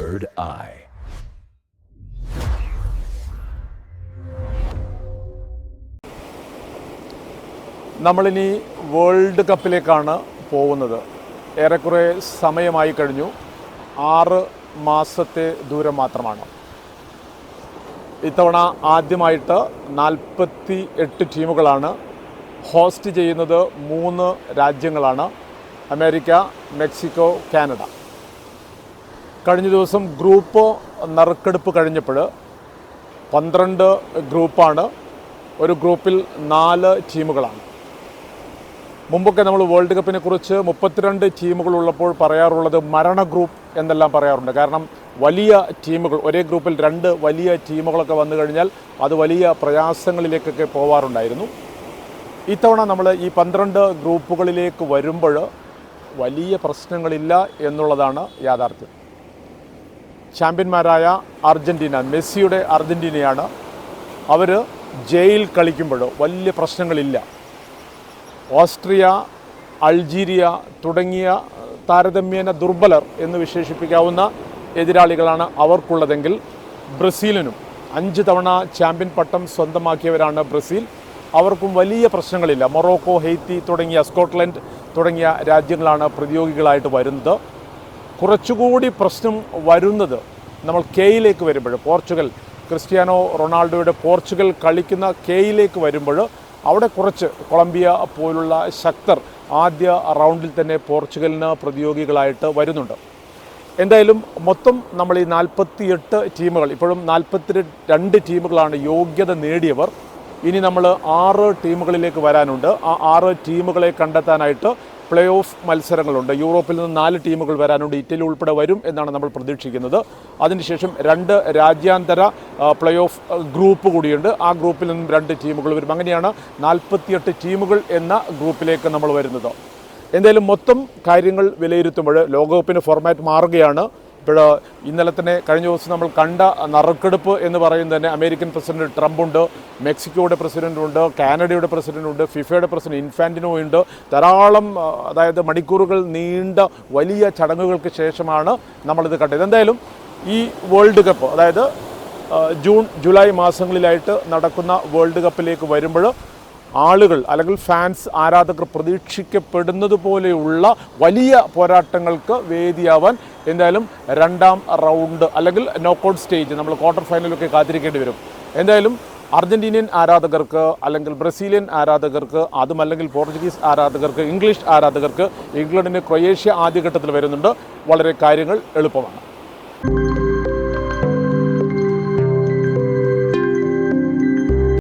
Third Eye. നമ്മളിനി world കപ്പിലേക്കാണ് പോകുന്നത്. ഏറെക്കുറെ സമയമായി കഴിഞ്ഞു. ആറ് മാസത്തെ ദൂരം മാത്രമാണ്. ഇത്തവണ ആദ്യമായിട്ട് നാൽപ്പത്തി എട്ട് ടീമുകളാണ് ഹോസ്റ്റ് ചെയ്യുന്നത് മൂന്ന് രാജ്യങ്ങളാണ്. America Mexico Canada. കഴിഞ്ഞ ദിവസം ഗ്രൂപ്പ് നറുക്കെടുപ്പ് കഴിഞ്ഞപ്പോൾ പന്ത്രണ്ട് ഗ്രൂപ്പാണ്. ഒരു ഗ്രൂപ്പിൽ നാല് ടീമുകളാണ്. മുമ്പൊക്കെ നമ്മൾ വേൾഡ് കപ്പിനെ കുറിച്ച് മുപ്പത്തിരണ്ട് ടീമുകൾ ഉള്ളപ്പോൾ പറയാറുള്ളത് മരണ ഗ്രൂപ്പ് എന്നെല്ലാം പറയാറുണ്ട്. കാരണം വലിയ ടീമുകൾ ഒരേ ഗ്രൂപ്പിൽ രണ്ട് വലിയ ടീമുകളൊക്കെ വന്നു കഴിഞ്ഞാൽ അത് വലിയ പ്രയാസങ്ങളിലേക്കൊക്കെ പോവാറുണ്ടായിരുന്നു. ഇത്തവണ നമ്മൾ ഈ പന്ത്രണ്ട് ഗ്രൂപ്പുകളിലേക്ക് വരുമ്പോൾ വലിയ പ്രശ്നങ്ങളില്ല എന്നുള്ളതാണ് യാഥാർത്ഥ്യം. ചാമ്പ്യന്മാരായ അർജന്റീന മെസ്സിയുടെ അർജന്റീനയാണ് അവർ ജയിൽ കളിക്കുമ്പോൾ വലിയ പ്രശ്നങ്ങളില്ല. ഓസ്ട്രിയ അൾജീരിയ തുടങ്ങിയ താരതമ്യേന ദുർബലർ എന്ന് വിശേഷിപ്പിക്കാവുന്ന എതിരാളികളാണ് അവർക്കുള്ളതെങ്കിൽ ബ്രസീലിനും അഞ്ച് തവണ ചാമ്പ്യൻ പട്ടം സ്വന്തമാക്കിയവരാണ് ബ്രസീൽ. അവർക്കും വലിയ പ്രശ്നങ്ങളില്ല. മൊറോക്കോ ഹെയ്ത്തി തുടങ്ങിയ സ്കോട്ട്ലൻഡ് തുടങ്ങിയ രാജ്യങ്ങളാണ് പ്രതിയോഗികളായിട്ട് വരുന്നത്. കുറച്ചുകൂടി പ്രശ്നം വരുന്നത് നമ്മൾ കെയിലേക്ക് വരുമ്പോൾ പോർച്ചുഗൽ ക്രിസ്ത്യാനോ റൊണാൾഡോയുടെ പോർച്ചുഗൽ കളിക്കുന്ന കെയിലേക്ക് വരുമ്പോൾ അവിടെ കുറച്ച് കൊളംബിയ പോലുള്ള ശക്തർ ആദ്യ റൗണ്ടിൽ തന്നെ പോർച്ചുഗലിന് പ്രതിയോഗികളായിട്ട് വരുന്നുണ്ട്. എന്തായാലും മൊത്തം നമ്മൾ ഈ നാൽപ്പത്തിയെട്ട് ടീമുകൾ ഇപ്പോഴും നാൽപ്പത്തി രണ്ട് ടീമുകളാണ് യോഗ്യത നേടിയവർ. ഇനി നമ്മൾ ആറ് ടീമുകളിലേക്ക് വരാനുണ്ട്. ആ ആറ് ടീമുകളെ കണ്ടെത്താനായിട്ട് പ്ലേ ഓഫ് മത്സരങ്ങളുണ്ട്. യൂറോപ്പിൽ നിന്ന് നാല് ടീമുകൾ വരാനുണ്ട്. ഇറ്റലി ഉൾപ്പെടെ വരും എന്നാണ് നമ്മൾ പ്രതീക്ഷിക്കുന്നത്. അതിനുശേഷം രണ്ട് രാജ്യാന്തര പ്ലേ ഓഫ് ഗ്രൂപ്പ് കൂടിയുണ്ട്. ആ ഗ്രൂപ്പിൽ നിന്നും രണ്ട് ടീമുകൾ വരും. അങ്ങനെയാണ് നാൽപ്പത്തിയെട്ട് ടീമുകൾ എന്ന ഗ്രൂപ്പിലേക്ക് നമ്മൾ വരുന്നത്. എന്തായാലും മൊത്തം കാര്യങ്ങൾ വിലയിരുത്തുമ്പോൾ ലോകകപ്പിന് ഫോർമാറ്റ് മാറുകയാണ്. ഇപ്പോൾ ഇന്നലെ തന്നെ കഴിഞ്ഞ ദിവസം നമ്മൾ കണ്ട നറുക്കെടുപ്പ് എന്ന് പറയുന്നത് തന്നെ അമേരിക്കൻ പ്രസിഡന്റ് ട്രംപ് ഉണ്ട് മെക്സിക്കോയുടെ പ്രസിഡന്റ് ഉണ്ട് കാനഡയുടെ പ്രസിഡന്റ് ഉണ്ട് ഫിഫയുടെ പ്രസിഡന്റ് ഇൻഫാന്റിനോ ഉണ്ട്. ധാരാളം അതായത് മണിക്കൂറുകൾ നീണ്ട വലിയ ചടങ്ങുകൾക്ക് ശേഷമാണ് നമ്മളിത് കണ്ടത്. എന്തായാലും ഈ വേൾഡ് കപ്പ് അതായത് ജൂൺ ജൂലൈ മാസങ്ങളിലായിട്ട് നടക്കുന്ന വേൾഡ് കപ്പിലേക്ക് വരുമ്പോൾ ആളുകൾ അല്ലെങ്കിൽ ഫാൻസ് ആരാധകർ പ്രതീക്ഷിക്കപ്പെടുന്നത് പോലെയുള്ള വലിയ പോരാട്ടങ്ങൾക്ക് വേദിയാവാൻ എന്തായാലും രണ്ടാം റൗണ്ട് അല്ലെങ്കിൽ നോക്കൗട്ട് സ്റ്റേജ് നമ്മൾ ക്വാർട്ടർ ഫൈനലൊക്കെ കാത്തിരിക്കേണ്ടി വരും. എന്തായാലും അർജന്റീനിയൻ ആരാധകർക്ക് അല്ലെങ്കിൽ ബ്രസീലിയൻ ആരാധകർക്ക് അതുമല്ലെങ്കിൽ പോർച്ചുഗീസ് ആരാധകർക്ക് ഇംഗ്ലീഷ് ആരാധകർക്ക് ഇംഗ്ലണ്ടിന് ക്രൊയേഷ്യ ആദ്യഘട്ടത്തിൽ വരുന്നുണ്ട്. വളരെ കാര്യങ്ങൾ എളുപ്പമാണ്.